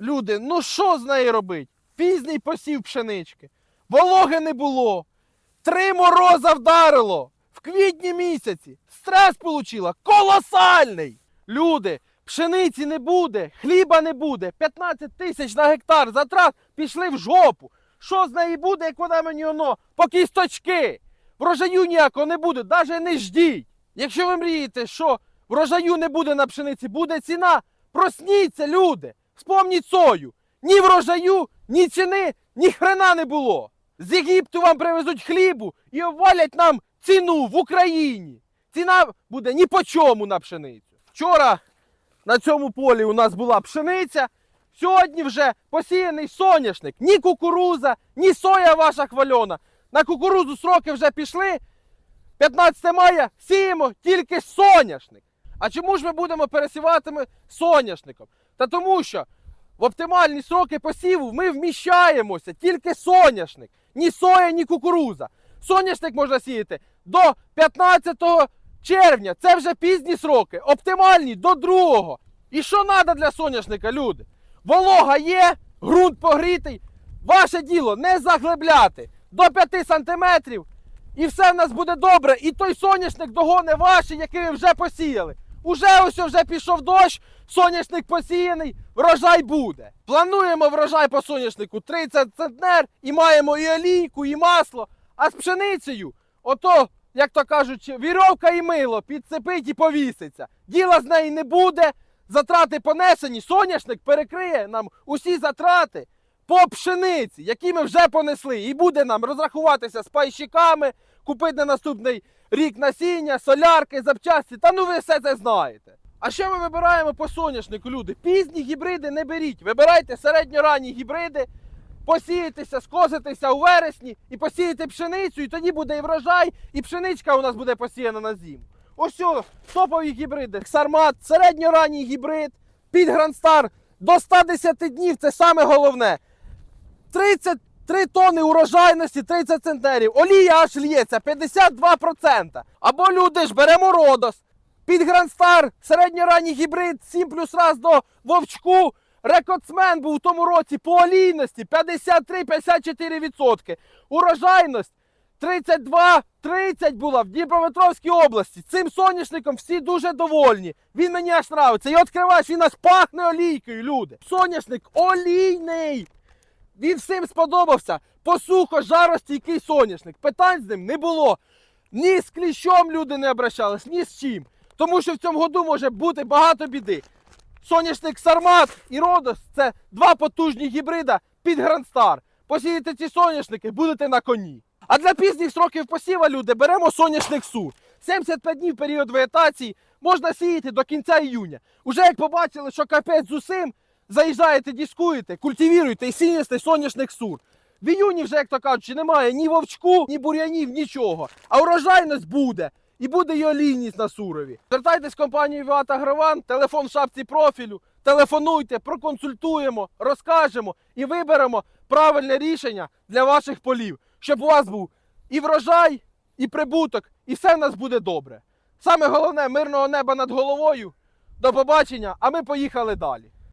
Люди, ну що з нею робить? Пізній посів пшенички. Вологи не було. Три мороза вдарило в квітні місяці. Стрес получила колосальний. Люди, пшениці не буде, хліба не буде. 15 тисяч на гектар затрат пішли в жопу. Що з неї буде, як вона мені воно по кісточки? Врожаю ніякого не буде, навіть не ждіть. Якщо ви мрієте, що врожаю не буде на пшениці, буде ціна, просніться, люди. Вспомніть сою. Ні врожаю, ні ціни, ні хрена не було. З Єгипту вам привезуть хлібу і обвалять нам ціну в Україні. Ціна буде ні по чому на пшеницю. Вчора на цьому полі у нас була пшениця. Сьогодні вже посіяний соняшник. Ні кукуруза, ні соя ваша хвальона. На кукурузу сроки вже пішли. 15 мая сіємо тільки соняшник. А чому ж ми будемо пересівати соняшником? Та тому що в оптимальні сроки посіву ми вміщаємося тільки соняшник. Ні соя, ні кукуруза. Соняшник можна сіяти до 15 червня. Це вже пізні сроки. Оптимальні до 2. І що треба для соняшника, люди? Волога є, ґрунт погрітий. Ваше діло не заглибляти до 5 сантиметрів. І все в нас буде добре. І той соняшник догоне ваші, який ви вже посіяли. Уже ось вже пішов дощ, соняшник посіяний, врожай буде. Плануємо врожай по соняшнику 30 центнер і маємо і олійку, і масло. А з пшеницею, ото, як то кажуть, вірьовка і мило підцепить і повіситься. Діла з неї не буде. Затрати понесені, соняшник перекриє нам усі затрати по пшениці, які ми вже понесли. І буде нам розрахуватися з пайщиками, купити на наступний рік насіння, солярки, запчасті. Та ну ви все це знаєте. А що ми вибираємо по соняшнику, люди? Пізні гібриди не беріть. Вибирайте середньоранні гібриди, посіятися, скоситися у вересні і посіяти пшеницю, і тоді буде і врожай, і пшеничка у нас буде посіяна на зиму. Ось топові гібриди. Сармат, середньоранній гібрид, під Грандстар до 110 днів це саме головне. 33 тонни урожайності, 30 центнерів. Олія аж лється 52%. Або люди ж беремо Родос. Під Грандстар, середньоранній гібрид, 7 плюс раз до Вовчку. Рекордсмен був у тому році по олійності 53-54%. Урожайність 32-30 була в Дніпропетровській області. Цим соняшником всі дуже довольні. Він мені аж нравиться. І відкриваєш, він аж пахне олійкою, люди. Соняшник олійний. Він всім сподобався. Посухо, жаростійкий соняшник. Питань з ним не було. Ні з кліщом люди не обращались, ні з чим. Тому що в цьому году може бути багато біди. Соняшник Сармат і Родос це два потужні гібрида під Грандстар. Посієте ці соняшники, будете на коні. А для пізніх сроків посіва, люди, беремо соняшник Сур. 75 днів період вегетації можна сіяти до кінця іюня. Уже як побачили, що капець з усім, заїжджаєте, дискуєте, культивіруєте і сієте соняшник Сур. В іюні вже, як то кажучи, немає ні вовчку, ні бур'янів, нічого. А урожайність буде. І буде й олійність на сурові. Звертайтесь в компанію Віат Агрован, телефон в шапці профілю. Телефонуйте, проконсультуємо, розкажемо і виберемо правильне рішення для ваших полів, щоб у вас був і врожай, і прибуток, і все в нас буде добре. Саме головне мирного неба над головою. До побачення, а ми поїхали далі.